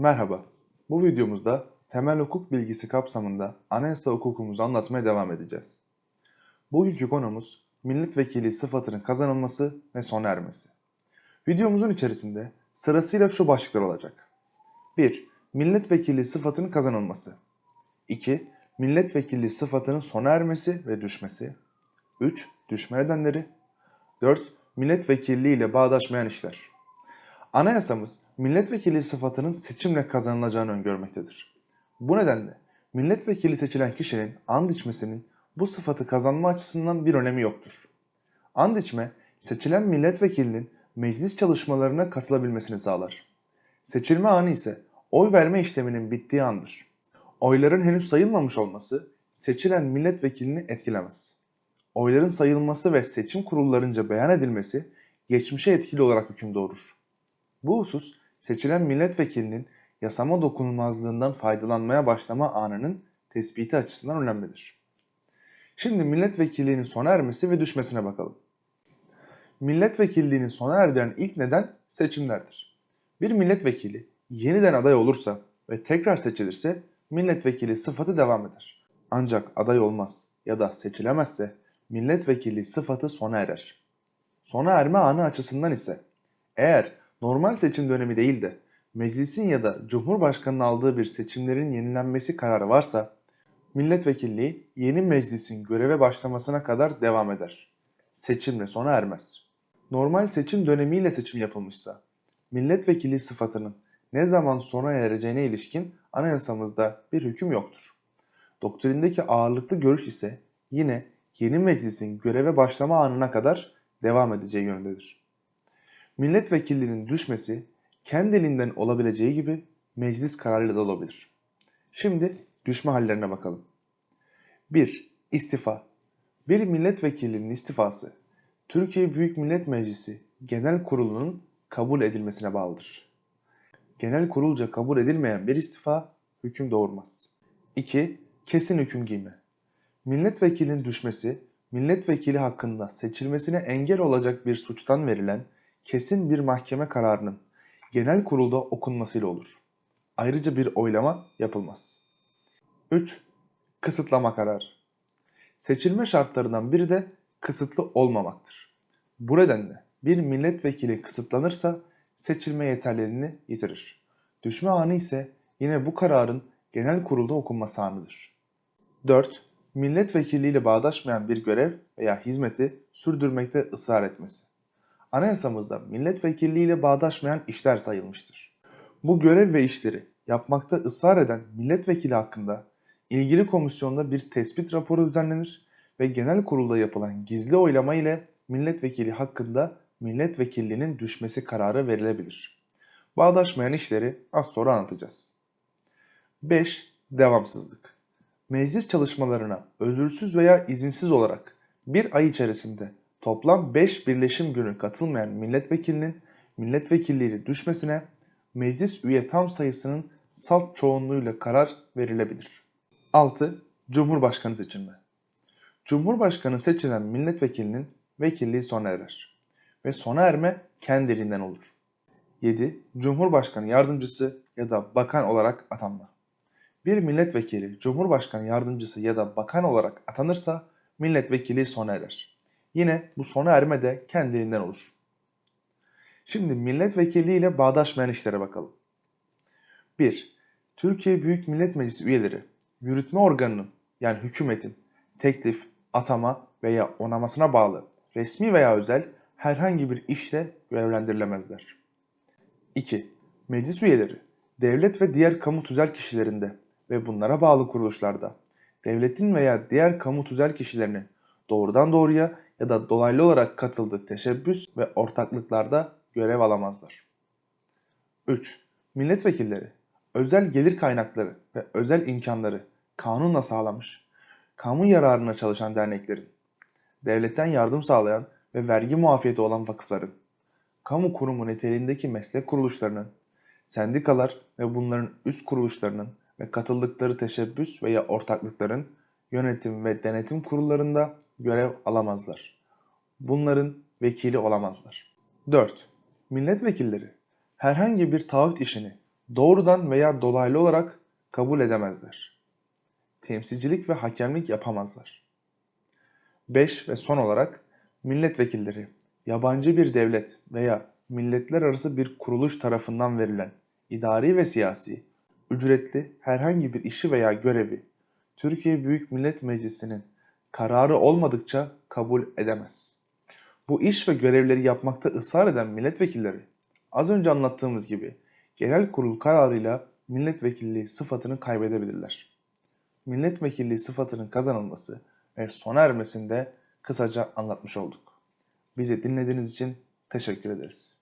Merhaba. Bu videomuzda temel hukuk bilgisi kapsamında anayasa hukukumuzu anlatmaya devam edeceğiz. Bugünkü konumuz milletvekili sıfatının kazanılması ve sona ermesi. Videomuzun içerisinde sırasıyla şu başlıklar olacak. 1. Milletvekili sıfatının kazanılması. 2. Milletvekili sıfatının sona ermesi ve düşmesi. 3. Düşme nedenleri. 4. Milletvekilliği ile bağdaşmayan işler. Anayasamız milletvekili sıfatının seçimle kazanılacağını öngörmektedir. Bu nedenle milletvekili seçilen kişinin and içmesinin bu sıfatı kazanma açısından bir önemi yoktur. And içme, seçilen milletvekilinin meclis çalışmalarına katılabilmesini sağlar. Seçilme anı ise oy verme işleminin bittiği andır. Oyların henüz sayılmamış olması seçilen milletvekilini etkilemez. Oyların sayılması ve seçim kurullarınca beyan edilmesi geçmişe etkili olarak hüküm doğurur. Bu husus seçilen milletvekilinin yasama dokunulmazlığından faydalanmaya başlama anının tespiti açısından önemlidir. Şimdi milletvekilliğinin sona ermesi ve düşmesine bakalım. Milletvekilliğinin sona erdiren ilk neden seçimlerdir. Bir milletvekili yeniden aday olursa ve tekrar seçilirse milletvekili sıfatı devam eder. Ancak aday olmaz ya da seçilemezse milletvekili sıfatı sona erer. Sona erme anı açısından ise eğer normal seçim dönemi değil de meclisin ya da cumhurbaşkanının aldığı bir seçimlerin yenilenmesi kararı varsa milletvekilliği yeni meclisin göreve başlamasına kadar devam eder. Seçimle sona ermez. Normal seçim dönemiyle seçim yapılmışsa milletvekili sıfatının ne zaman sona ereceğine ilişkin anayasamızda bir hüküm yoktur. Doktrindeki ağırlıklı görüş ise yine yeni meclisin göreve başlama anına kadar devam edeceği yönündedir. Milletvekilliğinin düşmesi kendiliğinden olabileceği gibi meclis kararıyla da olabilir. Şimdi düşme hallerine bakalım. 1. İstifa. Bir milletvekilinin istifası Türkiye Büyük Millet Meclisi Genel Kurulu'nun kabul edilmesine bağlıdır. Genel kurulca kabul edilmeyen bir istifa hüküm doğurmaz. 2. Kesin hüküm giyme. Milletvekilinin düşmesi, milletvekili hakkında seçilmesine engel olacak bir suçtan verilen kesin bir mahkeme kararının genel kurulda okunmasıyla olur. Ayrıca bir oylama yapılmaz. 3. Kısıtlama kararı. Seçilme şartlarından biri de kısıtlı olmamaktır. Bu nedenle bir milletvekili kısıtlanırsa seçilme yeterliliğini yitirir. Düşme anı ise yine bu kararın genel kurulda okunması anıdır. 4. Milletvekilliğiyle bağdaşmayan bir görev veya hizmeti sürdürmekte ısrar etmesi. Anayasamızda milletvekilliğiyle bağdaşmayan işler sayılmıştır. Bu görev ve işleri yapmakta ısrar eden milletvekili hakkında ilgili komisyonda bir tespit raporu düzenlenir ve genel kurulda yapılan gizli oylama ile milletvekili hakkında milletvekilliğinin düşmesi kararı verilebilir. Bağdaşmayan işleri az sonra anlatacağız. 5. Devamsızlık. Meclis çalışmalarına özürsüz veya izinsiz olarak bir ay içerisinde toplam 5 birleşim günü katılmayan milletvekilinin milletvekilliği düşmesine meclis üye tam sayısının salt çoğunluğuyla karar verilebilir. 6. Cumhurbaşkanı seçilme. Cumhurbaşkanı seçilen milletvekilinin vekilliği sona erer ve sona erme kendiliğinden olur. 7. Cumhurbaşkanı yardımcısı ya da bakan olarak atanma. Bir milletvekili Cumhurbaşkanı yardımcısı ya da bakan olarak atanırsa milletvekili sona erer. Yine bu sona erme de kendiliğinden olur. Şimdi milletvekili ile bağdaşmayan işlere bakalım. 1. Türkiye Büyük Millet Meclisi üyeleri yürütme organının yani hükümetin teklif, atama veya onamasına bağlı resmi veya özel herhangi bir işle görevlendirilemezler. 2. Meclis üyeleri devlet ve diğer kamu tüzel kişilerinde ve bunlara bağlı kuruluşlarda devletin veya diğer kamu tüzel kişilerinin doğrudan doğruya ya da dolaylı olarak katıldığı teşebbüs ve ortaklıklarda görev alamazlar. 3. Milletvekilleri özel gelir kaynakları ve özel imkanları kanunla sağlamış, kamu yararına çalışan derneklerin, devletten yardım sağlayan ve vergi muafiyeti olan vakıfların, kamu kurumu niteliğindeki meslek kuruluşlarının, sendikalar ve bunların üst kuruluşlarının ve katıldıkları teşebbüs veya ortaklıkların yönetim ve denetim kurullarında görev alamazlar. Bunların vekili olamazlar. 4. Milletvekilleri herhangi bir taahhüt işini doğrudan veya dolaylı olarak kabul edemezler. Temsilcilik ve hakemlik yapamazlar. 5 ve son olarak milletvekilleri yabancı bir devlet veya milletler arası bir kuruluş tarafından verilen idari ve siyasi, ücretli herhangi bir işi veya görevi Türkiye Büyük Millet Meclisi'nin kararı olmadıkça kabul edemez. Bu iş ve görevleri yapmakta ısrar eden milletvekilleri az önce anlattığımız gibi genel kurul kararıyla milletvekilliği sıfatını kaybedebilirler. Milletvekilliği sıfatının kazanılması ve sona ermesini de kısaca anlatmış olduk. Bizi dinlediğiniz için teşekkür ederiz.